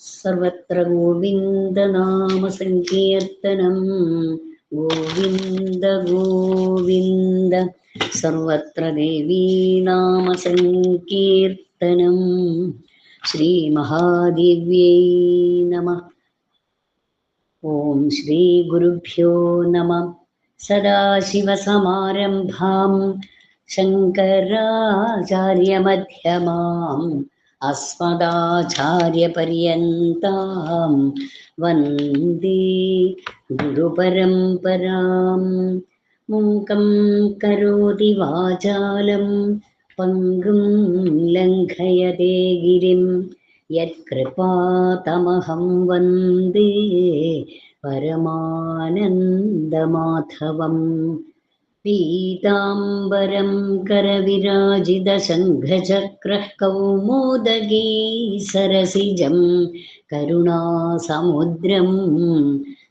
സർവത്ര ഗോവിന്ദനാമസങ്കീർത്തനം. ഗോവിന്ദ ഗോവിന്ദ സർവത്ര ദേവീനാമസങ്കീർത്തനം. ശ്രീമഹാദിവ്യൈ നമ. ഓം ശ്രീ ഗുരുഭ്യോ നമ. സദാശിവസമാരംഭാം. शङ्कराचार्यमध्यमाम् अस्मदाचार्यपर्यन्तां वन्दे गुरुपरम्परां मूकं करोति वाचालं पङ्गुं लङ्घयते गिरिं यत्कृपातमहं वन्दे परमानन्दमाधवम् पीताम्बरं करविराजितशङ्खचक्र कौमोदगी सरसिजं करुणासमुद्रं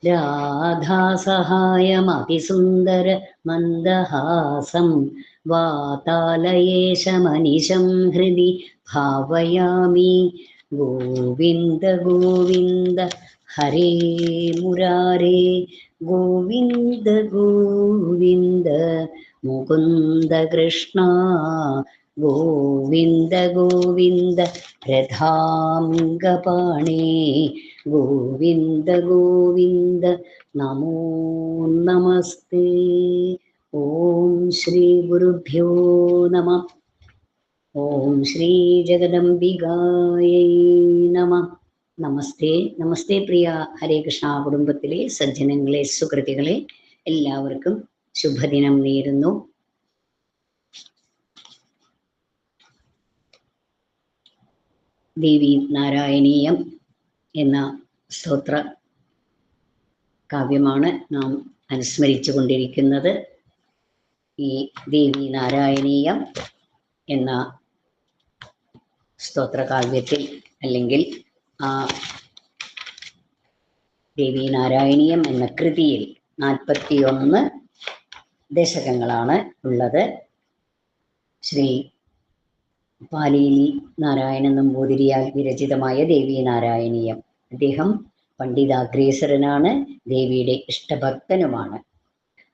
राधासहायमतिसुन्दर मन्दहासं वातालयेशमनिशं हृदि भावयामि। गोविन्द गोविन्द हरे मुरारे गोविन्द गोविन्द मुकुन्द मुकुन्दकृष्णा गोविन्द गोविन्द प्रधाङ्गपाणे गोविन्द गोविन्द नमो नमस्ते। ॐ श्रीगुरुभ्यो नमः। ॐ श्रीजगदम्बिकायै नमः। നമസ്തേ നമസ്തേ പ്രിയ ഹരേ കൃഷ്ണ കുടുംബത്തിലെ സജ്ജനങ്ങളെ സുഹൃത്തുക്കളെ എല്ലാവർക്കും ശുഭദിനം നേരുന്നു. ദേവി നാരായണീയം എന്ന സ്തോത്ര കാവ്യമാണ് നാം അനുസ്മരിച്ചു കൊണ്ടിരിക്കുന്നത്. ഈ ദേവി നാരായണീയം എന്ന സ്തോത്രകാവ്യത്തിൽ അല്ലെങ്കിൽ ആ ദേവി നാരായണീയം എന്ന കൃതിയിൽ നാൽപ്പത്തിയൊന്ന് ദശകങ്ങളാണ് ഉള്ളത്. ശ്രീ പാലീലി നാരായണൻ നമ്പൂതിരിയാൽ വിരചിതമായ ദേവി നാരായണീയം. അദ്ദേഹം പണ്ഡിതാഗ്രേസരനാണ് ദേവിയുടെ ഇഷ്ടഭക്തനുമാണ്.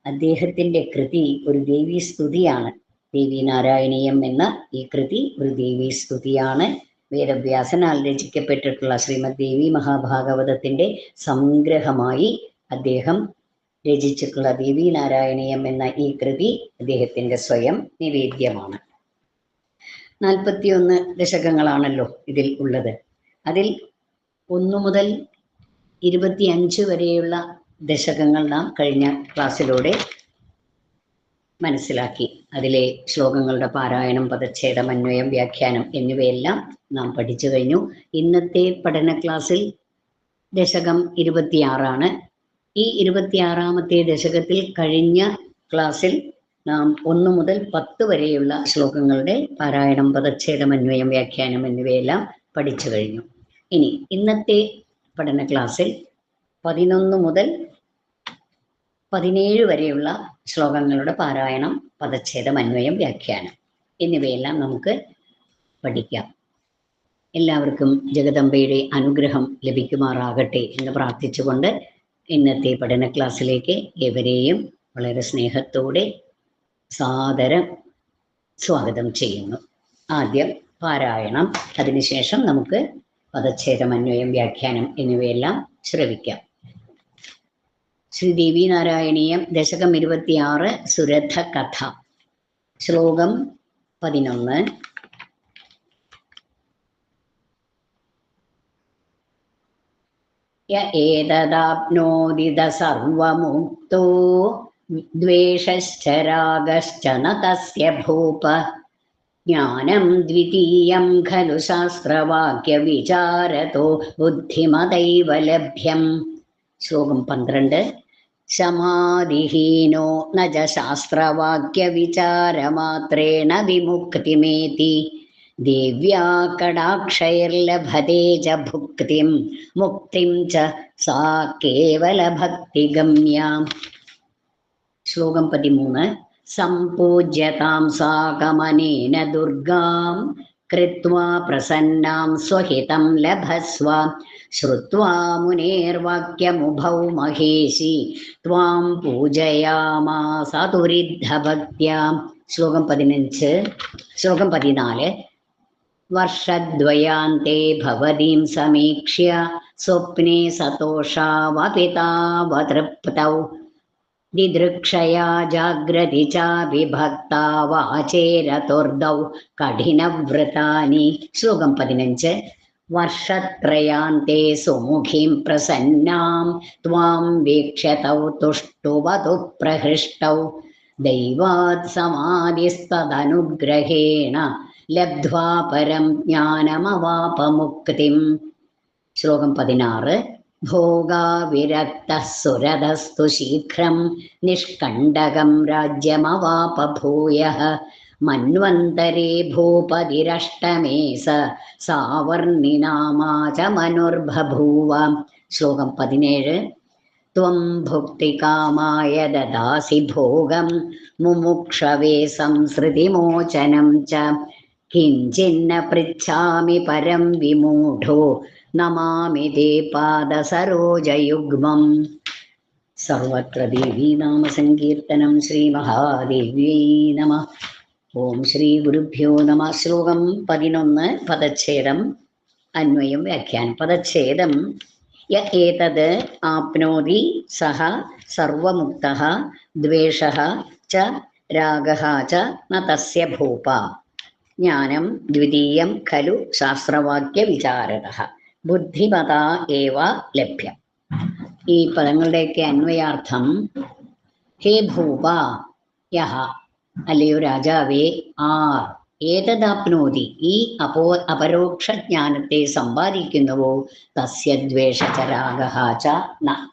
അദ്ദേഹത്തിന്റെ കൃതി ഒരു ദേവീ സ്തുതിയാണ് ദേവി നാരായണീയം എന്ന ഈ കൃതി ഒരു ദേവീ സ്തുതിയാണ് വേദവ്യാസനാൽ രചിക്കപ്പെട്ടിട്ടുള്ള ശ്രീമദ് ദേവി മഹാഭാഗവതത്തിന്റെ സംഗ്രഹമായി അദ്ദേഹം രചിച്ചിട്ടുള്ള ദേവി നാരായണീയം എന്ന ഈ കൃതി അദ്ദേഹത്തിന്റെ സ്വയം നിവേദ്യമാണ്. നാൽപ്പത്തിയൊന്ന് ദശകങ്ങളാണല്ലോ ഇതിൽ ഉള്ളത്. അതിൽ ഒന്നു മുതൽ ഇരുപത്തിയഞ്ച് വരെയുള്ള ദശകങ്ങൾ നാം കഴിഞ്ഞ ക്ലാസ്സിലൂടെ മനസ്സിലാക്കി. അതിലെ ശ്ലോകങ്ങളുടെ പാരായണം പദച്ഛേദം അന്വയം വ്യാഖ്യാനം എന്നിവയെല്ലാം നാം പഠിച്ചു കഴിഞ്ഞു. ഇന്നത്തെ പഠന ക്ലാസ്സിൽ ദശകം ഇരുപത്തിയാറാണ്. ഈ ഇരുപത്തിയാറാമത്തെ ദശകത്തിൽ കഴിഞ്ഞ ക്ലാസ്സിൽ നാം ഒന്നു മുതൽ പത്ത് വരെയുള്ള ശ്ലോകങ്ങളുടെ പാരായണം പദച്ഛേദം അന്വയം വ്യാഖ്യാനം എന്നിവയെല്ലാം പഠിച്ചു കഴിഞ്ഞു. ഇനി ഇന്നത്തെ പഠന ക്ലാസ്സിൽ പതിനൊന്ന് മുതൽ പതിനേഴ് വരെയുള്ള ശ്ലോകങ്ങളുടെ പാരായണം പദച്ഛേദം അന്വയം വ്യാഖ്യാനം എന്നിവയെല്ലാം നമുക്ക് പഠിക്കാം. എല്ലാവർക്കും ജഗദംബയുടെ അനുഗ്രഹം ലഭിക്കുമാറാകട്ടെ എന്ന് പ്രാർത്ഥിച്ചുകൊണ്ട് ഇന്നത്തെ പഠന ക്ലാസ്സിലേക്ക് ഏവരെയും വളരെ സ്നേഹത്തോടെ സാദരം സ്വാഗതം ചെയ്യുന്നു. ആദ്യം പാരായണം അതിനുശേഷം നമുക്ക് പദച്ഛേദം അന്വയം വ്യാഖ്യാനം എന്നിവയെല്ലാം ശ്രവിക്കാം. ശ്രീദേവി നാരായണീയം ദശകം ഇരുപത്തിയാറ് സുരഥ കഥ. ശ്ലോകം പതിനൊന്ന്. ഏതദാപ്നോദിത സർവമുക്തോ ദ്വേഷശ്ച രാഗശ്ച ന തസ്യ ഭൂപ. ജ്ഞാനം ദ്വിതീയം ഖലു ശാസ്ത്രവാക്യവിചാരതോ ബുദ്ധിമതൈവ ലഭ്യം ശ്ലോകം പന്ത്രണ്ട്. समाधिहीनो न च शास्त्रवाक्यविचारमात्रेण विमुक्तिमेति दिव्या कडाक्षैर्लभते च भुक्तिं मुक्तिं च सा केवलभक्तिगम्या श्लोकं पतिमून् सम्पूज्यतां साकमनेन दुर्गां कृत्वा प्रसन्नां स्वहितं लभस्व श्रुत्वा मुनेर्वाक्यमुभौ महेशि त्वां पूजयामासतुरिद्धभक्त्या ശ്ലോകം പതിനഞ്ച് ശ്ലോകം പതിനാല് വർഷദ്വയാന്തെ ഭവതീം സമീക്ഷ്യ സ്വപ്നെ സതോഷാവപിതാവതൃപ്തൗ ദിദൃക്ഷയാ ജാഗ്രതി ചാവിഭക്താ വാചേരതുർദൗ കഠിനവ്രതാനി. ശ്ലോകം പതിനഞ്ച്. വർഷത്രയാന്തെ സുമുഖീം പ്രസന്നാം. ത്വാം വീക്ഷ്യതൗ തുഷ്ടുവതു പ്രഹൃഷ്ടൗ. ദൈവാത് സമാധിസ്തദനുഗ്രഹേണ ലബ്ധ്വാ പരം ജ്ഞാനമവാപമുക്തിം. ശ്ലോകം പതിനാറ്. ഭോഗാവിരക്തഃ സുരതസ്തു ശീഘ്രം നിഷ്കണ്ടകം രാജ്യമവാപ ഭൂയഃ മന്വന്തരേ ഭൂപതിരഷ്ടമേ സ സാവർണിനാമാച മനുർബഭൂവ ശ്ലോകം പതിനേഴ് ത്വം ഭുക്തികാമായ ദദാസി ഭോഗം മുമുക്ഷവേ സംസൃതിമോചനം ച കിഞ്ചിന്ന പൃച്ഛാമി പരം വിമൂഢോ നമാമി ദേപാദസരോജയുഗ്മം സർവത്ര ദേവീ നാമസങ്കീർത്തനം ശ്രീമഹാദേവ്യൈ നമ ഓം ശ്രീ ഗുരുഭ്യോ നമ ശ്ലോകം പതിനൊന്ന് പദച്ഛേദം അന്വയം വ്യാഖ്യാനം പദച്ഛേദം. യ ഏതത്? ആപ്നോതി സഹ സർവമുക്തഃ ദ്വേഷ ച രാഗഃ ച ന തസ്യ ഭൂപ. ജ്ഞാനം ദ്വിതീയം ഖലു ശാസ്ത്രവാക്യവിചാരതഃ. ബുദ്ധിമത ഏവ ലഭ്യം. ഈ പദങ്ങളുടെയൊക്കെ അന്വയാർത്ഥം ഹേ ഭൂപ യഹ അല്ലയോ രാജാവേ ആർ ഏതദാപ്നോതി ഈ അപോ അപരോക്ഷ ജ്ഞാനത്തെ സമ്പാദിക്കുന്നുവോ തസ്യ ദ്വേഷച രാഗഃ ച ന.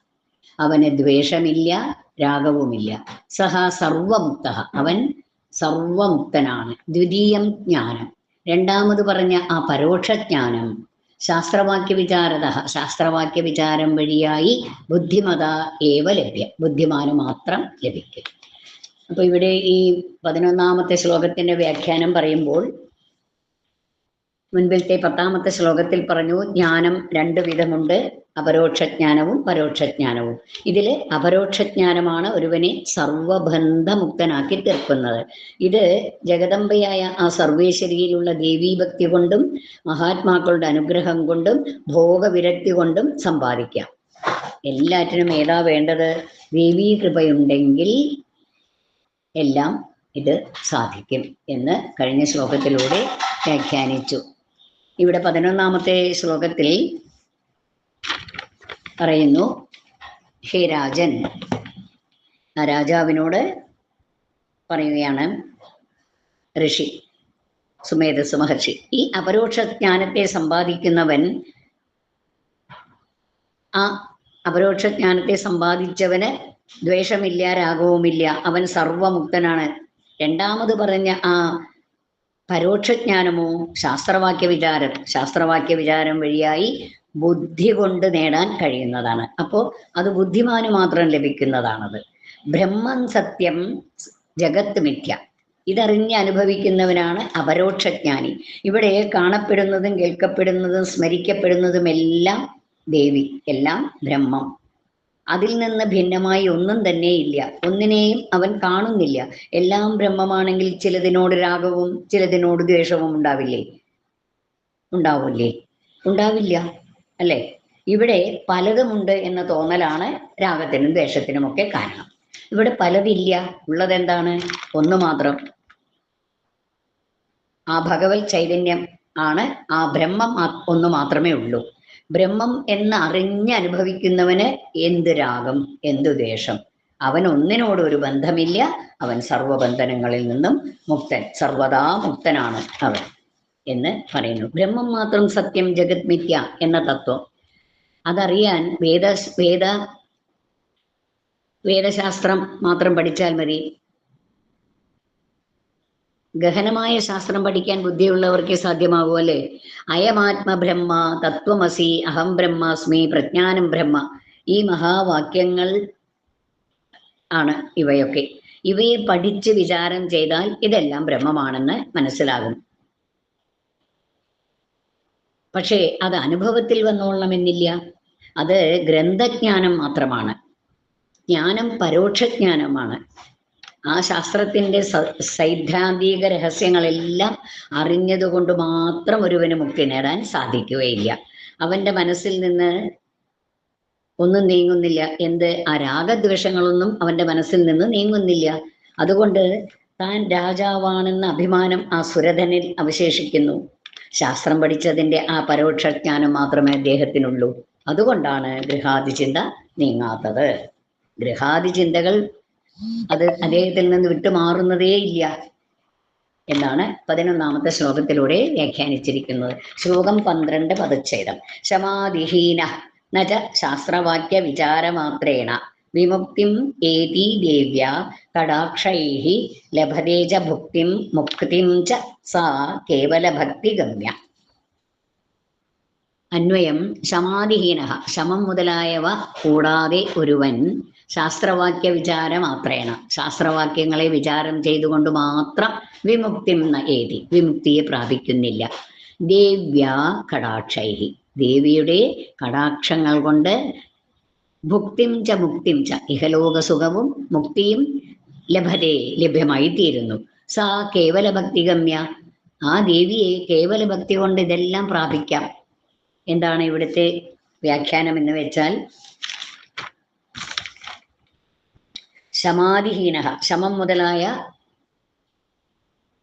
അവന് ദ്വേഷമില്ല രാഗവുമില്ല. സഹ സർവമുക്ത. അവൻ സർവമുക്തനാണ്. ദ്വിതീയം ജ്ഞാനം. രണ്ടാമത് പറഞ്ഞ ആ പരോക്ഷ ജ്ഞാനം ശാസ്ത്രവാക്യ വിചാരത ശാസ്ത്രവാക്യ വിചാരം വഴിയായി ബുദ്ധിമത ഏവ ലഭ്യം. ബുദ്ധിമാന് മാത്രം ലഭിക്കും. അപ്പൊ ഇവിടെ ഈ പതിനൊന്നാമത്തെ ശ്ലോകത്തിന്റെ വ്യാഖ്യാനം പറയുമ്പോൾ മുൻപിലത്തെ പത്താമത്തെ ശ്ലോകത്തിൽ പറഞ്ഞു ജ്ഞാനം രണ്ടു വിധമുണ്ട്. അപരോക്ഷജ്ഞാനവും പരോക്ഷജ്ഞാനവും. ഇതിൽ അപരോക്ഷജ്ഞാനമാണ് ഒരുവനെ സർവബന്ധമുക്തനാക്കി തീർക്കുന്നത്. ഇത് ജഗദമ്പയായ ആ സർവേശ്വരിയിലുള്ള ദേവീഭക്തി കൊണ്ടും മഹാത്മാക്കളുടെ അനുഗ്രഹം കൊണ്ടും ഭോഗവിരക്തി കൊണ്ടും സമ്പാദിക്കാം. എല്ലാറ്റിനും ഏതാ വേണ്ടത്? ദേവീ കൃപയുണ്ടെങ്കിൽ എല്ലാം ഇത് സാധിക്കും എന്ന് കഴിഞ്ഞ ശ്ലോകത്തിലൂടെ വ്യാഖ്യാനിച്ചു. ഇവിടെ പതിനൊന്നാമത്തെ ശ്ലോകത്തിൽ പറയുന്നു. ഹേ രാജൻ. ആ രാജാവിനോട് പറയുകയാണ് ഋഷി സുമേധസ് മഹർഷി ഈ അപരോക്ഷ ജ്ഞാനത്തെ സമ്പാദിക്കുന്നവൻ ആ അപരോക്ഷ ജ്ഞാനത്തെ സമ്പാദിച്ചവന് ദ്വേഷമില്ല രാഗവുമില്ല അവൻ സർവമുക്തനാണ് രണ്ടാമത് പറഞ്ഞ ആ പരോക്ഷജ്ഞാനമോ ശാസ്ത്രവാക്യ വിചാരം ശാസ്ത്രവാക്യ വിചാരം വഴിയായി ബുദ്ധി കൊണ്ട് നേടാൻ കഴിയുന്നതാണ്. അപ്പോൾ അത് ബുദ്ധിമാന് മാത്രം ലഭിക്കുന്നതാണത്. ബ്രഹ്മം സത്യം ജഗത്ത് മിഥ്യ. ഇതറിഞ്ഞ് അനുഭവിക്കുന്നവനാണ് അപരോക്ഷജ്ഞാനി. ഇവിടെ കാണപ്പെടുന്നതും കേൾക്കപ്പെടുന്നതും സ്മരിക്കപ്പെടുന്നതും എല്ലാം ദേവി എല്ലാം ബ്രഹ്മം. അതിൽ നിന്ന് ഭിന്നമായി ഒന്നും തന്നെ ഇല്ല. ഒന്നിനെയും അവൻ കാണുന്നില്ല. എല്ലാം ബ്രഹ്മമാണെങ്കിൽ ചിലതിനോട് രാഗവും ചിലതിനോട് ദ്വേഷവും ഉണ്ടാവില്ലേ? ഉണ്ടാവില്ലേ? ഉണ്ടാവില്ല. അല്ലേ? ഇവിടെ പലതുമുണ്ട് എന്ന തോന്നലാണ് രാഗത്തിനും ദേശത്തിനും ഒക്കെ കാരണം. ഇവിടെ പലതില്ല. ഉള്ളത് എന്താണ് ഒന്ന് മാത്രം. ആ ഭഗവത് ചൈതന്യം ആണ് ആ ബ്രഹ്മം ഒന്ന് മാത്രമേ ഉള്ളൂ. ബ്രഹ്മം എന്ന് അറിഞ്ഞ് അനുഭവിക്കുന്നവന് എന്ത് രാഗം എന്ത് ദേഷം? അവൻ ഒന്നിനോട് ഒരു ബന്ധമില്ല. അവൻ സർവബന്ധനങ്ങളിൽ നിന്നും മുക്തൻ സർവദാ മുക്തനാണ് അവൻ. എന്ന് പറയുന്നു. ബ്രഹ്മം മാത്രം സത്യം ജഗത് മിഥ്യ എന്ന തത്വം. അതറിയാൻ വേദ വേദ വേദശാസ്ത്രം മാത്രം പഠിച്ചാൽ മതി. ഗഹനമായ ശാസ്ത്രം പഠിക്കാൻ ബുദ്ധിയുള്ളവർക്കേ സാധ്യമാകൂ അല്ലേ? അയമാത്മ ബ്രഹ്മ തത്വമസി അഹം ബ്രഹ്മാസ്മി പ്രജ്ഞാനം ബ്രഹ്മ ഈ മഹാവാക്യങ്ങൾ ആണ് ഇവയൊക്കെ. ഇവയെ പഠിച്ച് വിചാരം ചെയ്താൽ ഇതെല്ലാം ബ്രഹ്മമാണെന്ന് മനസ്സിലാകും. പക്ഷേ അത് അനുഭവത്തിൽ വന്നോളണമെന്നില്ല. അത് ഗ്രന്ഥജ്ഞാനം മാത്രമാണ്. ജ്ഞാനം പരോക്ഷജ്ഞാനമാണ്. ആ ശാസ്ത്രത്തിന്റെ സൈദ്ധാന്തിക രഹസ്യങ്ങളെല്ലാം അറിഞ്ഞതുകൊണ്ട് മാത്രം ഒരുവന് മുക്തി നേടാൻ സാധിക്കുകയില്ല. അവന്റെ മനസ്സിൽ നിന്ന് ഒന്നും നീങ്ങുന്നില്ല. എന്ത്? ആ രാഗദ്വേഷങ്ങളൊന്നും അവന്റെ മനസ്സിൽ നിന്ന് നീങ്ങുന്നില്ല. അതുകൊണ്ട് താൻ രാജാവാണെന്ന അഭിമാനം ആ സുരധനിൽ അവശേഷിക്കുന്നു. ശാസ്ത്രം പഠിച്ചതിന്റെ ആ പരോക്ഷ ജ്ഞാനം മാത്രമേ അദ്ദേഹത്തിനുള്ളൂ. അതുകൊണ്ടാണ് ഗൃഹാദി ചിന്ത നീങ്ങാത്തത്. ഗൃഹാദി ചിന്തകൾ അത് അദ്ദേഹത്തിൽ നിന്ന് വിട്ടുമാറുന്നതേ ഇല്ല എന്നാണ് പതിനൊന്നാമത്തെ ശ്ലോകത്തിലൂടെ വ്യാഖ്യാനിച്ചിരിക്കുന്നത്. ശ്ലോകം പന്ത്രണ്ട് പദച്ഛേദം. ശമാതിഹീന നജ ശാസ്ത്രവാക്യ വിചാരമാത്രേണ വിമുക്തിം ഏതീ ദേവ്യ കടാക്ഷൈ ലഭതേജ ഭുക്തിം മുക്തിം ച സാ കേവല ഭക്തിഗമ്യ അന്വയം ശമാതിഹീന ശമം മുതലായവ കൂടാതെ ഒരുവൻ ശാസ്ത്രവാക്യ വിചാരമാത്രേണ ശാസ്ത്രവാക്യങ്ങളെ വിചാരം ചെയ്തുകൊണ്ട് മാത്രം വിമുക്തി ഏതി വിമുക്തിയെ പ്രാപിക്കുന്നില്ല. ദേവ്യ കടാക്ഷൈഹി ദേവിയുടെ കടാക്ഷങ്ങൾ കൊണ്ട് ഭുക്തിം ച മുക്തിം ച. ഇഹലോക സുഖവും മുക്തിയും ലഭതേ ലഭ്യമായി തീരുന്നു സാ കേവല ഭക്തിഗമ്യ ആ ദേവിയെ കേവല ഭക്തി കൊണ്ട് ഇതെല്ലാം പ്രാപിക്കാം. എന്താണ് ഇവിടുത്തെ വ്യാഖ്യാനം എന്ന് വെച്ചാൽ ശമാതിഹീന ശമം മുതലായ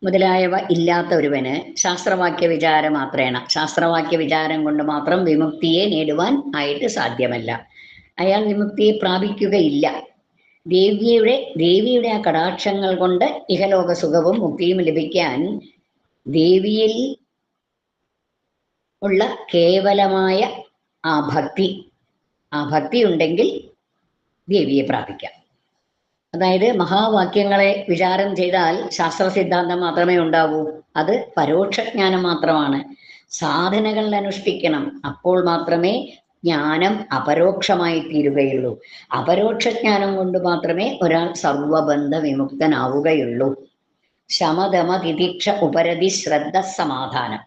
മുതലായവ ഇല്ലാത്ത ഒരുവന് ശാസ്ത്രവാക്യ വിചാരം മാത്രേണ ശാസ്ത്രവാക്യ വിചാരം കൊണ്ട് മാത്രം വിമുക്തിയെ നേടുവാൻ ആയിട്ട് സാധ്യമല്ല. അയാൾ വിമുക്തിയെ പ്രാപിക്കുകയില്ല. ദേവിയുടെ ദേവിയുടെ ആ കടാക്ഷങ്ങൾ കൊണ്ട് ഇഹലോക സുഖവും മുക്തിയും ലഭിക്കാൻ ദേവിയിൽ ഉള്ള കേവലമായ ആ ഭക്തി ആ ഭക്തി ഉണ്ടെങ്കിൽ ദേവിയെ പ്രാപിക്കാം. അതായത് മഹാവാക്യങ്ങളെ വിചാരം ചെയ്താൽ ശാസ്ത്ര സിദ്ധാന്തം മാത്രമേ ഉണ്ടാവൂ. അത് പരോക്ഷ ജ്ഞാനം മാത്രമാണ്. സാധനകൾ അനുഷ്ഠിക്കണം. അപ്പോൾ മാത്രമേ ജ്ഞാനം അപരോക്ഷമായി തീരുകയുള്ളൂ. അപരോക്ഷ ജ്ഞാനം കൊണ്ട് മാത്രമേ ഒരാൾ സർവബന്ധ വിമുക്തനാവുകയുള്ളൂ. ശമതമ തിദീക്ഷ ഉപരതി ശ്രദ്ധ സമാധാനം.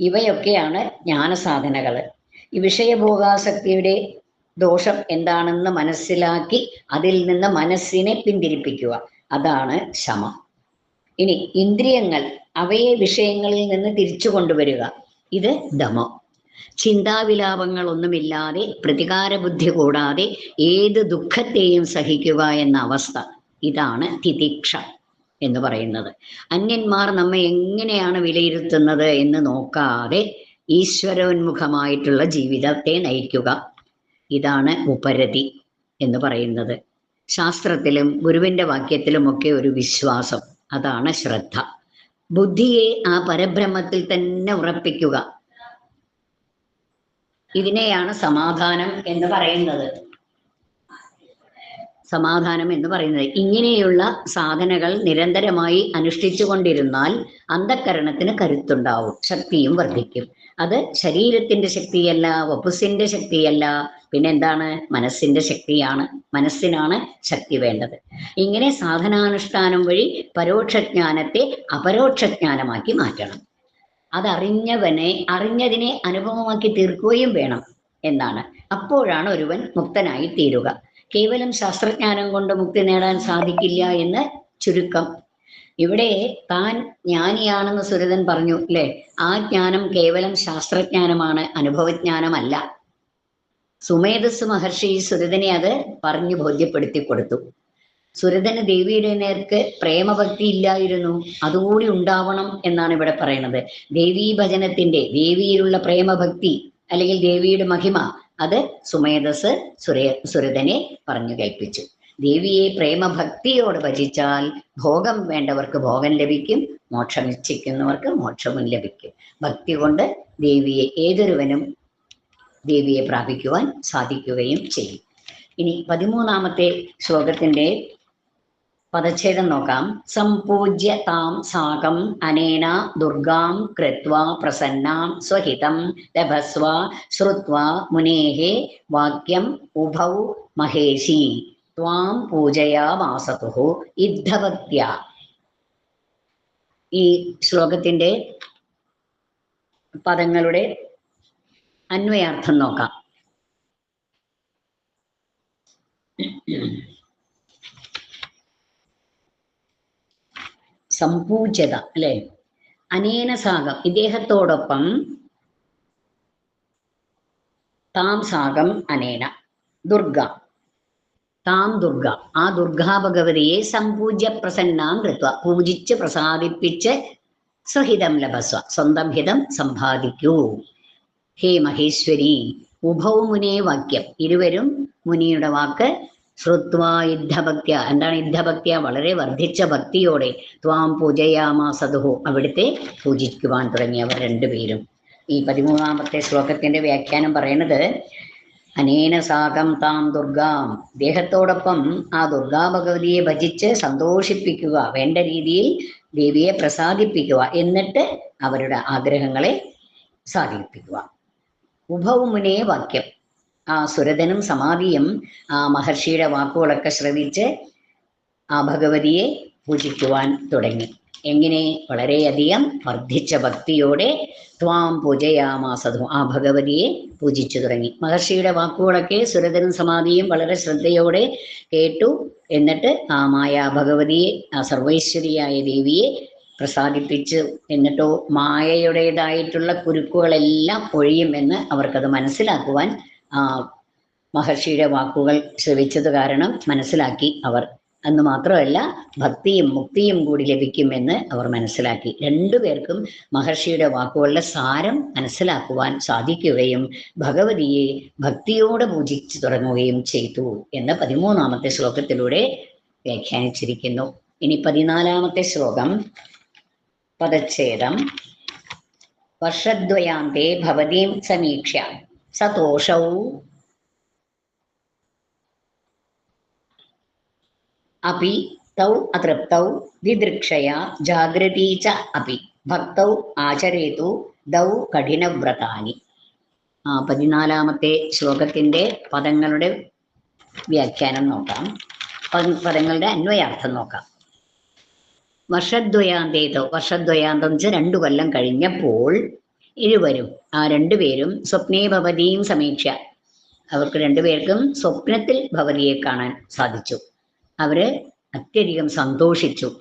ഇവയൊക്കെയാണ് ജ്ഞാനസാധനകൾ. ഈ വിഷയഭോഗാസക്തിയുടെ ദോഷം എന്താണെന്ന് മനസ്സിലാക്കി അതിൽ നിന്ന് മനസ്സിനെ പിന്തിരിപ്പിക്കുക. അതാണ് ശമ. ഇനി ഇന്ദ്രിയങ്ങൾ അവയെ വിഷയങ്ങളിൽ നിന്ന് തിരിച്ചു കൊണ്ടുവരിക. ഇത് ദമം ചിന്താവിലാപങ്ങളൊന്നുമില്ലാതെ പ്രതികാര ബുദ്ധി കൂടാതെ ഏത് ദുഃഖത്തെയും സഹിക്കുക എന്ന അവസ്ഥ. ഇതാണ് തിതിക്ഷ എന്ന് പറയുന്നത്. അന്യന്മാർ നമ്മെ എങ്ങനെയാണ് വിലയിരുത്തുന്നത് എന്ന് നോക്കാതെ ഈശ്വരോന്മുഖമായിട്ടുള്ള ജീവിതത്തെ നയിക്കുക. ഇതാണ് ഉപരതി എന്ന് പറയുന്നത്. ശാസ്ത്രത്തിലും ഗുരുവിന്റെ വാക്യത്തിലുമൊക്കെ ഒരു വിശ്വാസം. അതാണ് ശ്രദ്ധ. ബുദ്ധിയെ ആ പരബ്രഹ്മത്തിൽ തന്നെ ഉറപ്പിക്കുക. ഇതിനെയാണ് സമാധാനം എന്ന് പറയുന്നത്. സമാധാനം എന്ന് പറയുന്നത്. ഇങ്ങനെയുള്ള സാധനകൾ നിരന്തരമായി അനുഷ്ഠിച്ചു കൊണ്ടിരുന്നാൽ അന്ധക്കരണത്തിന് കരുത്തുണ്ടാവും. ശക്തിയും വർദ്ധിക്കും. അത് ശരീരത്തിന്റെ ശക്തിയല്ല വപുസിന്റെ ശക്തിയല്ല പിന്നെ എന്താണ്? മനസ്സിന്റെ ശക്തിയാണ്. മനസ്സിനാണ് ശക്തി വേണ്ടത്. ഇങ്ങനെ സാധനാനുഷ്ഠാനം വഴി പരോക്ഷജ്ഞാനത്തെ അപരോക്ഷജ്ഞാനമാക്കി മാറ്റണം. അതറിഞ്ഞവനെ അറിഞ്ഞതിനെ അനുഭവമാക്കി തീർക്കുകയും വേണം എന്നാണ്. അപ്പോഴാണ് ഒരുവൻ മുക്തനായി തീരുക. കേവലം ശാസ്ത്രജ്ഞാനം കൊണ്ട് മുക്തി നേടാൻ സാധിക്കില്ല എന്ന് ചുരുക്കം. ഇവിടെ താൻ ജ്ഞാനിയാണെന്ന് സുരതൻ പറഞ്ഞു അല്ലെ ആ ജ്ഞാനം കേവലം ശാസ്ത്രജ്ഞാനമാണ് അനുഭവജ്ഞാനമല്ല. സുമേധസ് മഹർഷി സുരതനെ അത് പറഞ്ഞു ബോധ്യപ്പെടുത്തി കൊടുത്തു. സുരതന് ദേവിയുടെ നേർക്ക് പ്രേമഭക്തി ഇല്ലായിരുന്നു. അതുകൂടി ഉണ്ടാവണം എന്നാണ് ഇവിടെ പറയുന്നത് ദേവീ ഭജനത്തിന്റെ ദേവിയിലുള്ള പ്രേമഭക്തി അല്ലെങ്കിൽ ദേവിയുടെ മഹിമ അത് സുമേധസ് സുരേ സുരതനെ പറഞ്ഞു കേൾപ്പിച്ചു. ദേവിയെ പ്രേമഭക്തിയോട് ഭജിച്ചാൽ ഭോഗം വേണ്ടവർക്ക് ഭോഗം ലഭിക്കും മോക്ഷം ഇച്ഛിക്കുന്നവർക്ക് മോക്ഷവും ലഭിക്കും. ഭക്തി കൊണ്ട് ദേവിയെ ഏതൊരുവനും ദേവിയെ പ്രാപിക്കുവാൻ സാധിക്കുകയും ചെയ്യും. ഇനി പതിമൂന്നാമത്തെ ശ്ലോകത്തിന്റെ പദച്ഛേദം നോക്കാം. സംപൂജ്യ താം സാകം അനേന ദുർഗാം കൃത്വ പ്രസന്നാം സ്വഹിതം ലഭസ്വ ശ്രുത്വ മുനേഹേ വാക്യം ഉഭൗ മഹേഷി ത്വാം പൂജയാമാസതുഹു ഇദ്ധവത്യ. ഈ ശ്ലോകത്തിന്റെ പദങ്ങളുടെ അന്വയാർത്ഥം നോക്കാം. സംപൂജ്യത അല്ലെ? അനേന സാഗം ഇദ്ദേഹത്തോടൊപ്പം താം സാഗം അനേന ദുർഗ. താം ദുർഗ. ആ ദുർഗാ ഭഗവതിയെ സംപൂജ്യ പ്രസന്നാം കൃത്വ പൂജിച്ച് പ്രസാദിപ്പിച്ച് സ്വഹിതം ലഭസ്വ സ്വന്തം ഹിതം സമ്പാദിക്കൂ. ഹേ മഹേശ്വരി ഉഭൗ മുനേ വാക്യം. ഇരുവരും മുനിയുടെ വാക്ക് ശ്രുത്വാ യുദ്ധഭക്തിയ എന്താണ് യുദ്ധഭക്തിയ വളരെ വർദ്ധിച്ച ഭക്തിയോടെ ത്വാം പൂജയാമാസതുഹു അവിടുത്തെ പൂജിക്കുവാൻ തുടങ്ങിയവർ രണ്ടുപേരും. ഈ പതിമൂന്നാമത്തെ ശ്ലോകത്തിന്റെ വ്യാഖ്യാനം പറയുന്നത് അനേന സാകം താം ദുർഗാം. ദേഹത്തോടൊപ്പം ആ ദുർഗാ ഭഗവതിയെ ഭജിച്ച് സന്തോഷിപ്പിക്കുക വേണ്ട രീതിയിൽ ദേവിയെ പ്രസാദിപ്പിക്കുക എന്നിട്ട് അവരുടെ ആഗ്രഹങ്ങളെ സാധിപ്പിക്കുക ഉഭവുമുനേ വാക്യം. ആ സുരതനും സമാധിയും ആ മഹർഷിയുടെ വാക്കുകളൊക്കെ ശ്രവിച്ച് ആ ഭഗവതിയെ പൂജിക്കുവാൻ തുടങ്ങി. എങ്ങനെ? വളരെയധികം വർദ്ധിച്ച ഭക്തിയോടെ ത്വാം പൂജയാമാസതു ആ ഭഗവതിയെ പൂജിച്ചു തുടങ്ങി. മഹർഷിയുടെ വാക്കുകളൊക്കെ സുരതനും സമാധിയും വളരെ ശ്രദ്ധയോടെ കേട്ടു. എന്നിട്ട് ആ മായ ഭഗവതിയെ ആ സർവൈശ്വരിയായ ദേവിയെ പ്രസാദിപ്പിച്ചു. എന്നിട്ടോ മായയുടേതായിട്ടുള്ള കുരുക്കുകളെല്ലാം ഒഴിയുമെന്ന് അവർക്കത് മനസ്സിലാക്കുവാൻ മഹർഷിയുടെ വാക്കുകൾ ശ്രവിച്ചത് കാരണം മനസ്സിലാക്കി അവർ. എന്ന് മാത്രമല്ല ഭക്തിയും മുക്തിയും കൂടി ലഭിക്കുമെന്ന് അവർ മനസ്സിലാക്കി. രണ്ടുപേർക്കും മഹർഷിയുടെ വാക്കുകളുടെ സാരം മനസ്സിലാക്കുവാൻ സാധിക്കുകയും ഭഗവതിയെ ഭക്തിയോടെ പൂജിച്ചു തുടങ്ങുകയും ചെയ്തു എന്ന് പതിമൂന്നാമത്തെ ശ്ലോകത്തിലൂടെ വ്യാഖ്യാനിച്ചിരിക്കുന്നു. ഇനി പതിനാലാമത്തെ ശ്ലോകം. പദച്ഛേദം. വർഷദ്വയാന്തേ ഭവതീം സമീക്ഷ സതോഷൗ അപി തൗ അതൃപ്തൗ ദിദൃക്ഷയ ജാഗ്രതി ച അപി ഭക്തൗ ആചരേതു ദൗ കഠിനവ്രതാനി. പതിനാലാമത്തെ ശ്ലോകത്തിന്റെ പദങ്ങളുടെ വ്യാഖ്യാനം നോക്കാം. പദ- പദങ്ങളുടെ അന്വയാർത്ഥം നോക്കാം. വർഷദ്വയാന്തേതോ വർഷദ്വയാന്തം വെച്ചാൽ രണ്ടു കൊല്ലം കഴിഞ്ഞപ്പോൾ ഇരുവരും ആ രണ്ടുപേരും സ്വപ്നേ ഭവതിയും സമീക്ഷ അവർക്ക് രണ്ടുപേർക്കും സ്വപ്നത്തിൽ ഭവതിയെ കാണാൻ സാധിച്ചു. അവർ അത്യധികം സന്തോഷിച്ചു.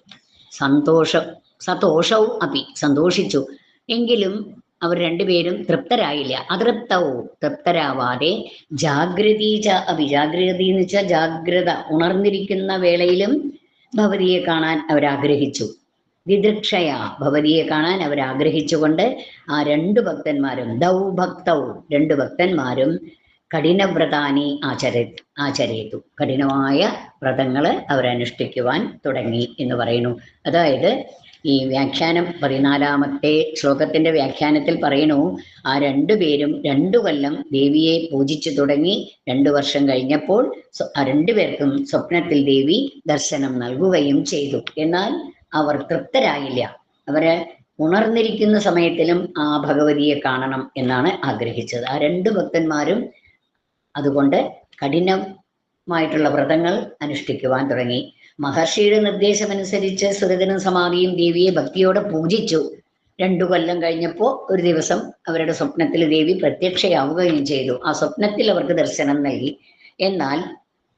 സന്തോഷം സതോഷവും അപി സന്തോഷിച്ചു. എങ്കിലും അവർ രണ്ടുപേരും തൃപ്തരായില്ല. അതൃപ്തവും? തൃപ്തരാവാതെ ജാഗ്രതീച അപി ജാഗ്രതി എന്ന് വെച്ചാൽ ജാഗ്രത ഉണർന്നിരിക്കുന്ന വേളയിലും ഭവതിയെ കാണാൻ അവരാഗ്രഹിച്ചു. വിദൃക്ഷയ. ഭവതിയെ കാണാൻ അവർ ആഗ്രഹിച്ചുകൊണ്ട് ആ രണ്ട് ഭക്തന്മാരും ദൗ ഭക്തൗ രണ്ട് ഭക്തന്മാരും കഠിനവ്രതാനി ആചര ആചരേതു കഠിനമായ വ്രതങ്ങൾ അവരനുഷ്ഠിക്കുവാൻ തുടങ്ങി എന്ന് പറയുന്നു. അതായത് ഈ വ്യാഖ്യാനം പതിനാലാമത്തെ ശ്ലോകത്തിന്റെ വ്യാഖ്യാനത്തിൽ പറയുന്നു ആ രണ്ടു പേരും രണ്ടു കൊല്ലം ദേവിയെ പൂജിച്ചു തുടങ്ങി രണ്ടു വർഷം കഴിഞ്ഞപ്പോൾ ആ രണ്ടുപേർക്കും സ്വപ്നത്തിൽ ദേവി ദർശനം നൽകുകയും ചെയ്തു. എന്നാൽ അവർ തൃപ്തരായില്ല. അവർ ഉണർന്നിരിക്കുന്ന സമയത്തിലും ആ ഭഗവതിയെ കാണണം എന്നാണ് ആഗ്രഹിച്ചത്. ആ രണ്ട് ഭക്തന്മാരും അതുകൊണ്ട് കഠിനമായിട്ടുള്ള വ്രതങ്ങൾ അനുഷ്ഠിക്കുവാൻ തുടങ്ങി. മഹർഷിയുടെ നിർദ്ദേശമനുസരിച്ച് സുരതനും സമാധിയും ദേവിയെ ഭക്തിയോടെ പൂജിച്ചു. രണ്ടു കൊല്ലം കഴിഞ്ഞപ്പോൾ ഒരു ദിവസം അവരുടെ സ്വപ്നത്തിൽ ദേവി പ്രത്യക്ഷയാവുകയും ചെയ്തു. ആ സ്വപ്നത്തിൽ അവർക്ക് ദർശനം നൽകി. എന്നാൽ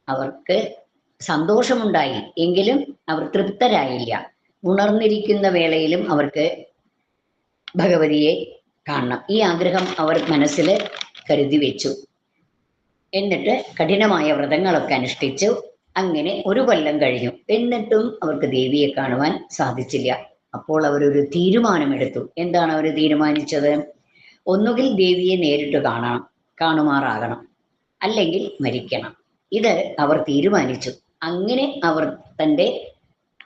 അവർക്ക് സന്തോഷമുണ്ടായി. എങ്കിലും അവർ തൃപ്തരായില്ല. ഉണർന്നിരിക്കുന്ന വേളയിലും അവർക്ക് ഭഗവതിയെ കാണണം. ഈ ആഗ്രഹം അവർ മനസ്സിൽ കരുതി വെച്ചു. എന്നിട്ട് കഠിനമായ വ്രതങ്ങളൊക്കെ അനുഷ്ഠിച്ചു. അങ്ങനെ ഒരു കൊല്ലം കഴിഞ്ഞു. എന്നിട്ടും അവർക്ക് ദേവിയെ കാണുവാൻ സാധിച്ചില്ല. അപ്പോൾ അവരൊരു തീരുമാനമെടുത്തു. എന്താണ് അവർ തീരുമാനിച്ചത്? ഒന്നുകിൽ ദേവിയെ നേരിട്ട് കാണണം കാണുമാറാകണം അല്ലെങ്കിൽ മരിക്കണം. ഇത് അവർ തീരുമാനിച്ചു. അങ്ങനെ അവർ തന്റെ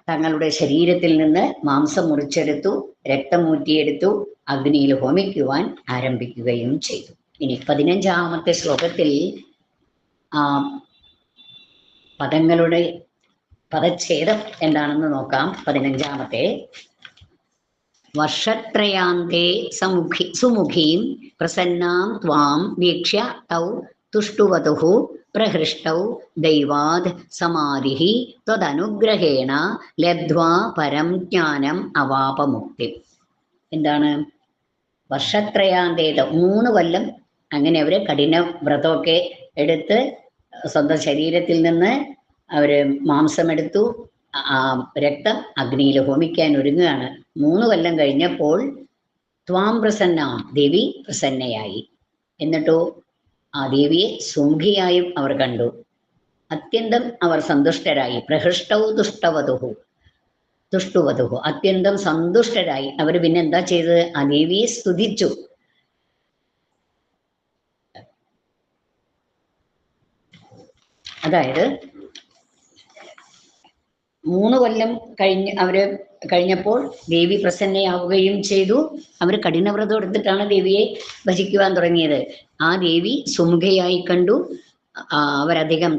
തങ്ങളുടെ ശരീരത്തിൽ നിന്ന് മാംസം മുറിച്ചെടുത്തു രക്തമൂറ്റിയെടുത്തു അഗ്നിയിൽ ഹോമിക്കുവാൻ ആരംഭിക്കുകയും ചെയ്തു. ഇനി പതിനഞ്ചാമത്തെ ശ്ലോകത്തിൽ ആ പദങ്ങളുടെ പദച്ഛേദം എന്താണെന്ന് നോക്കാം. പതിനഞ്ചാമത്തെ. വർഷത്രയാന്തേ സമുഖി സുമുഖീം പ്രസന്നാം ത്വാം വീക്ഷ്യ തൗ തുഷ്ടുവതുഹു പ്രഹൃഷ്ടൗ ദൈവാത് സമാധി ത്വതനുഗ്രഹേണ ലബ്ധ്വാ പരം ജ്ഞാനം അവാപമുക്തി. എന്താണ്? വർഷത്രയാന്തേത മൂന്ന് കൊല്ലം അങ്ങനെ അവർ കഠിന വ്രതമൊക്കെ എടുത്ത് സ്വന്തം ശരീരത്തിൽ നിന്ന് അവർ മാംസമെടുത്തു. ആ രക്തം അഗ്നിയിൽ ഹോമിക്കാൻ ഒരുങ്ങുകയാണ്. മൂന്ന് കൊല്ലം കഴിഞ്ഞപ്പോൾ ത്വാം പ്രസന്ന ദേവി പ്രസന്നയായി. എന്നിട്ടോ ആ ദേവിയെ സുമുഖിയായും അവർ കണ്ടു. അത്യന്തം അവർ സന്തുഷ്ടരായി. പ്രഹൃഷ്ടവും തുഷ്ടവധുഹു തുഷ്ടുവധുഹു അത്യന്തം സന്തുഷ്ടരായി. അവർ പിന്നെ എന്താ ചെയ്തത്? ആ ദേവിയെ സ്തുതിച്ചു. അതായത് മൂന്ന് കൊല്ലം കഴിഞ്ഞ് അവർ കഴിഞ്ഞപ്പോൾ ദേവി പ്രസന്നയാവുകയും ചെയ്തു. അവർ കഠിനവ്രതം എടുത്തിട്ടാണ് ദേവിയെ ഭജിക്കുവാൻ തുടങ്ങിയത്. ആ ദേവി സുമുഖയായി കണ്ടു. അവരധികം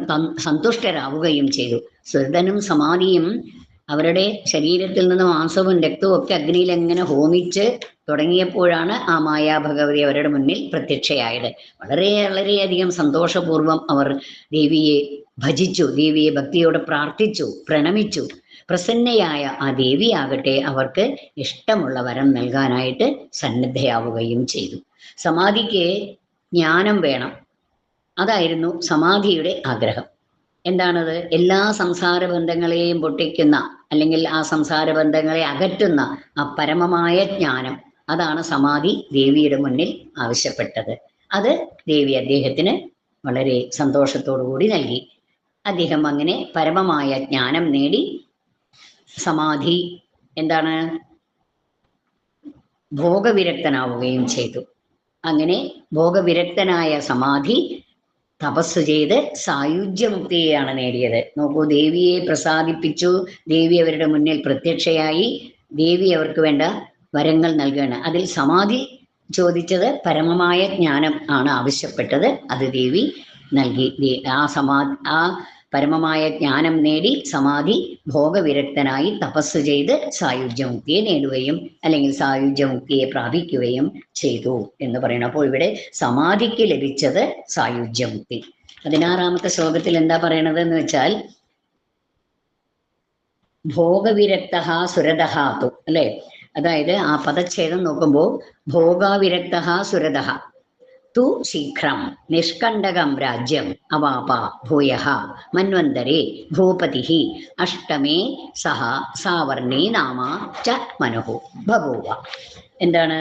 സന്തുഷ്ടരാവുകയും ചെയ്തു. സുഹൃതനും സമാധിയും അവരുടെ ശരീരത്തിൽ നിന്ന് മാംസവും രക്തവും ഒക്കെ അഗ്നിയിൽ എങ്ങനെ ഹോമിച്ച് തുടങ്ങിയപ്പോഴാണ് ആ മായാ ഭഗവതി അവരുടെ മുന്നിൽ പ്രത്യക്ഷയായത്. വളരെ വളരെയധികം സന്തോഷപൂർവം അവർ ദേവിയെ ഭജിച്ചു ദേവിയെ ഭക്തിയോടെ പ്രാർത്ഥിച്ചു പ്രണമിച്ചു. പ്രസന്നയായ ആ ദേവിയാകട്ടെ അവർക്ക് ഇഷ്ടമുള്ള വരം നൽകാനായിട്ട് സന്നദ്ധയാവുകയും ചെയ്തു. സമാധിക്ക് ജ്ഞാനം വേണം. അതായിരുന്നു സമാധിയുടെ ആഗ്രഹം. എന്താണത്? എല്ലാ സംസാര ബന്ധങ്ങളെയും പൊട്ടിക്കുന്ന അല്ലെങ്കിൽ ആ സംസാര ബന്ധങ്ങളെ അകറ്റുന്ന ആ പരമമായ ജ്ഞാനം അതാണ് സമാധി ദേവിയുടെ മുന്നിൽ ആവശ്യപ്പെട്ടത്. അത് ദേവി അദ്ദേഹത്തിന് വളരെ സന്തോഷത്തോടു കൂടി നൽകി. അദ്ദേഹം അങ്ങനെ പരമമായ ജ്ഞാനം നേടി. സമാധി എന്താണ്? ഭോഗവിരക്തനാവുകയും ചെയ്തു. അങ്ങനെ ഭോഗവിരക്തനായ സമാധി തപസ് ചെയ്ത് സായുജ്യമുക്തിയെയാണ് നേടിയത്. നോക്കൂ ദേവിയെ പ്രസാദിപ്പിച്ചു. ദേവി അവരുടെ മുന്നിൽ പ്രത്യക്ഷയായി. ദേവി അവർക്ക് വേണ്ട വരങ്ങൾ നൽകുകയാണ്. അതിൽ സമാധി ചോദിച്ചത് പരമമായ ജ്ഞാനം ആണ് ആവശ്യപ്പെട്ടത്. അത് ദേവി നൽകി. ആ സമാ ആ പരമമായ ജ്ഞാനം നേടി സമാധി ഭോഗവിരക്തനായി തപസ് ചെയ്ത് സായുജ്യമുക്തിയെ നേടുകയും അല്ലെങ്കിൽ സായുജ്യമുക്തിയെ പ്രാപിക്കുകയും ചെയ്തു എന്ന് പറയുന്നു അപ്പോൾ ഇവിടെ സമാധിക്ക് ലഭിച്ചത് സായുജ്യമുക്തി. പതിനാറാമത്തെ ശ്ലോകത്തിൽ എന്താ പറയണത് എന്ന് വെച്ചാൽ ഭോഗവിരക്ത സുരതഹാത്തു അല്ലെ? അതായത് ആ പദച്ഛേദം നോക്കുമ്പോൾ ഭോഗാവിരക്ത സുരത തു ശീഘ്രം നിഷ്കണ്ടകം രാജ്യം അവാപ ഭൂയ മന്വന്തരെ ഭൂപതി അഷ്ടമേ സഹ സാവർണേ നാമ ച മനുഹു ബഭൂവ എന്താണ്?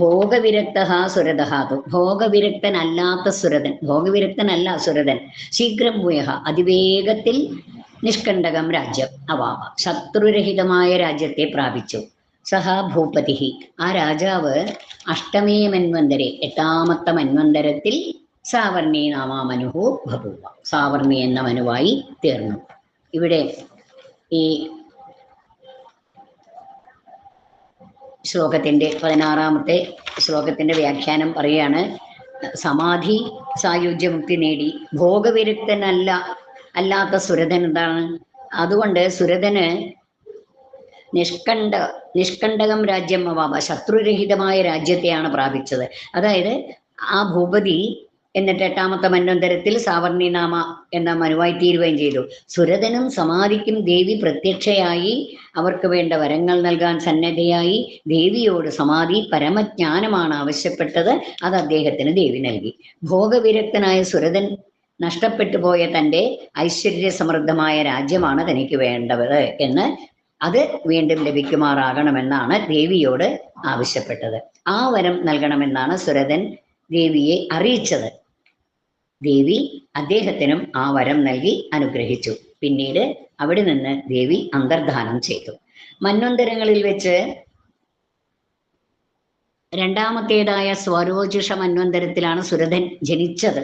ഭോഗവിരക്ത സുരതഹാതു ഭോഗവിരക്തനല്ലാത്ത സുരതൻ ഭോഗവിരക്തനല്ല സുരതൻ। ശീഘ്രം ഭൂയ। അതിവേഗത്തിൽ നിഷ്കണ്ടകം രാജ്യം അവാപ। ശത്രുരഹിതമായ രാജ്യത്തെ പ്രാപിച്ചു। സഹ ഭൂപതി. ആ രാജാവ് അഷ്ടമേ മന്വന്തരെ എട്ടാമത്തെ മന്വന്തരത്തിൽ സാവർണി നാമാ മനുഹു ബഭൂവ സാവർണി എന്ന മനുവായി തീർന്നു. ഇവിടെ ഈ ശ്ലോകത്തിന്റെ പതിനാറാമത്തെ ശ്ലോകത്തിന്റെ വ്യാഖ്യാനം പറയാണ് സമാധി സായുജ്യമുക്തി നേടി. ഭോഗവിരുക്തനല്ല അല്ലാത്ത സുരതൻ എന്താണ്? അതുകൊണ്ട് സുരതന് നിഷ്കണ്ഠ നിഷ്കണ്ഠകം രാജ്യം അവാമ ശത്രുരഹിതമായ രാജ്യത്തെയാണ് പ്രാപിച്ചത്. അതായത് ആ ഭൂപതി എന്നിട്ട് എട്ടാമത്തെ മന്വന്തരത്തിൽ സാവർണിനാമ എന്ന മനുവായി തീരുകയും ചെയ്തു. സുരതനും സമാധിക്കും ദേവി പ്രത്യക്ഷയായി അവർക്ക് വേണ്ട വരങ്ങൾ നൽകാൻ സന്നദ്ധയായി ദേവിയോട് സമാധി പരമജ്ഞാനമാണ് ആവശ്യപ്പെട്ടത്. അത് അദ്ദേഹത്തിന് ദേവി നൽകി. ഭോഗവിരക്തനായ സുരതൻ നഷ്ടപ്പെട്ടു പോയ തന്റെ ഐശ്വര്യ സമൃദ്ധമായ രാജ്യമാണ് തനിക്ക് വേണ്ടത് എന്ന് അത് വീണ്ടും ലഭിക്കുമാറാകണമെന്നാണ് ദേവിയോട് ആവശ്യപ്പെട്ടത്. ആ വരം നൽകണമെന്നാണ് സുരതൻ ദേവിയെ അറിയിച്ചത്. ദേവി അദ്ദേഹത്തിനും ആ വരം നൽകി അനുഗ്രഹിച്ചു. പിന്നീട് അവിടെ നിന്ന് ദേവി അന്തർധാനം ചെയ്തു. മന്വന്തരങ്ങളിൽ വെച്ച് രണ്ടാമത്തേതായ സ്വരോചിഷ മന്വന്തരത്തിലാണ് സുരതൻ ജനിച്ചത്.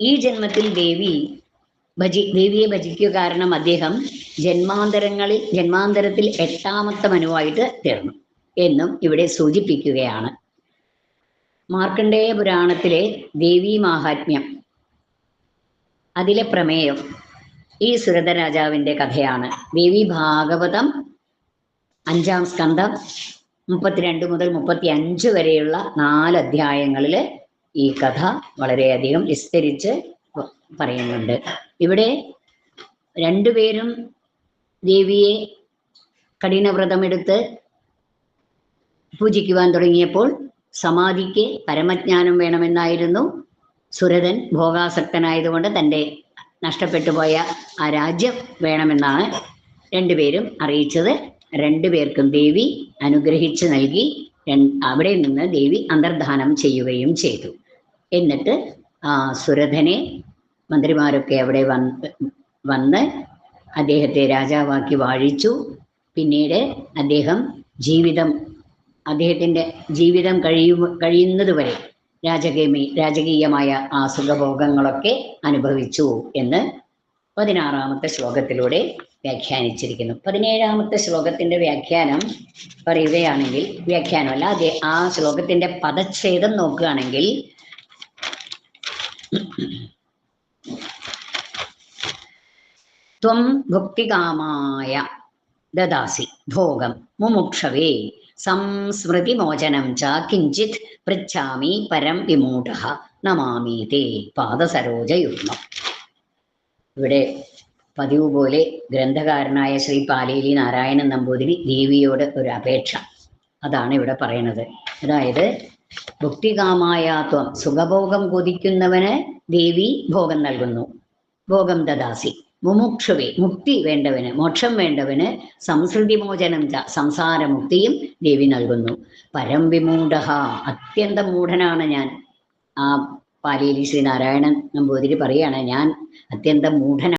ഈ ജന്മത്തിൽ ദേവി ഭജി ദേവിയെ ഭജിക്കുക കാരണം അദ്ദേഹം ജന്മാന്തരങ്ങളിൽ ജന്മാന്തരത്തിൽ എട്ടാമത്തെ മനുവായിട്ട് തീർന്നു എന്നും ഇവിടെ സൂചിപ്പിക്കുകയാണ്. മാർക്കണ്ഡേയ പുരാണത്തിലെ ദേവി മാഹാത്മ്യം അതിലെ പ്രമേയം ഈ സുരത രാജാവിന്റെ കഥയാണ്. ദേവി ഭാഗവതം അഞ്ചാം സ്കന്ധം മുപ്പത്തിരണ്ട് മുതൽ മുപ്പത്തി അഞ്ച് വരെയുള്ള നാല് അധ്യായങ്ങളിൽ ഈ കഥ വളരെയധികം വിസ്തരിച്ച് പറയുന്നുണ്ട്. ഇവിടെ രണ്ടുപേരും ദേവിയെ കഠിനവ്രതമെടുത്ത് പൂജിക്കുവാൻ തുടങ്ങിയപ്പോൾ സമാധിക്ക് പരമജ്ഞാനം വേണമെന്നായിരുന്നു സുരതൻ ഭോഗാസക്തനായതുകൊണ്ട് തന്റെ നഷ്ടപ്പെട്ടു പോയ ആ രാജ്യം വേണമെന്നാണ് രണ്ടുപേരും അറിയിച്ചത്. രണ്ടുപേർക്കും ദേവി അനുഗ്രഹിച്ച് നൽകി. അവിടെ നിന്ന് ദേവി അന്തർധാനം ചെയ്യുകയും ചെയ്തു. എന്നിട്ട് ആ സുരഥനെ മന്ത്രിമാരൊക്കെ അവിടെ വന്ന് വന്ന് അദ്ദേഹത്തെ രാജാവാക്കി വാഴിച്ചു. പിന്നീട് അദ്ദേഹം ജീവിതം അദ്ദേഹത്തിന്റെ ജീവിതം കഴിയും കഴിയുന്നത് വരെ രാജകീയ രാജകീയമായ ആ അനുഭവിച്ചു എന്ന് പതിനാറാമത്തെ ശ്ലോകത്തിലൂടെ വ്യാഖ്യാനിച്ചിരിക്കുന്നു. പതിനേഴാമത്തെ ശ്ലോകത്തിന്റെ വ്യാഖ്യാനം പറയുകയാണെങ്കിൽ വ്യാഖ്യാനമല്ല അതെ ആ ശ്ലോകത്തിന്റെ പദച്ഛേദം നോക്കുകയാണെങ്കിൽ ത്വം ഭുക്തികാമായ ദദാസി. ഭോഗം മുമുക്ഷവേ. സംസ്മൃതിമോചനം ച കിഞ്ചിത് പൃച്ഛാമി പരം വിമൂഢ. നമാമി തേ പാദസരോജയുഗ്മം. ഇവിടെ പതിവ് പോലെ ഗ്രന്ഥകാരനായ ശ്രീ പാലേലി നാരായണൻ നമ്പൂതിരി ദേവിയോട് ഒരു അപേക്ഷ. അതാണ് ഇവിടെ പറയുന്നത് അതായത് ഭുക്തികാമായാത്വം സുഖഭോഗം കൊതിക്കുന്നവന് ദേവി ഭോഗം നൽകുന്നു. ഭോഗം ദദാസി. മുമുക്ഷുവെ മുക്തി വേണ്ടവന് മോക്ഷം വേണ്ടവന് സംസൃതി മോചനം സംസാരമുക്തിയും ദേവി നൽകുന്നു. പരം വിമൂഢ അത്യന്തം മൂഢനാണ് ഞാൻ. ആ പാലേലി ശ്രീനാരായണൻ നമ്പൂതിരി പറയാണ് ഞാൻ അത്യന്തം മൂഢനാണ്.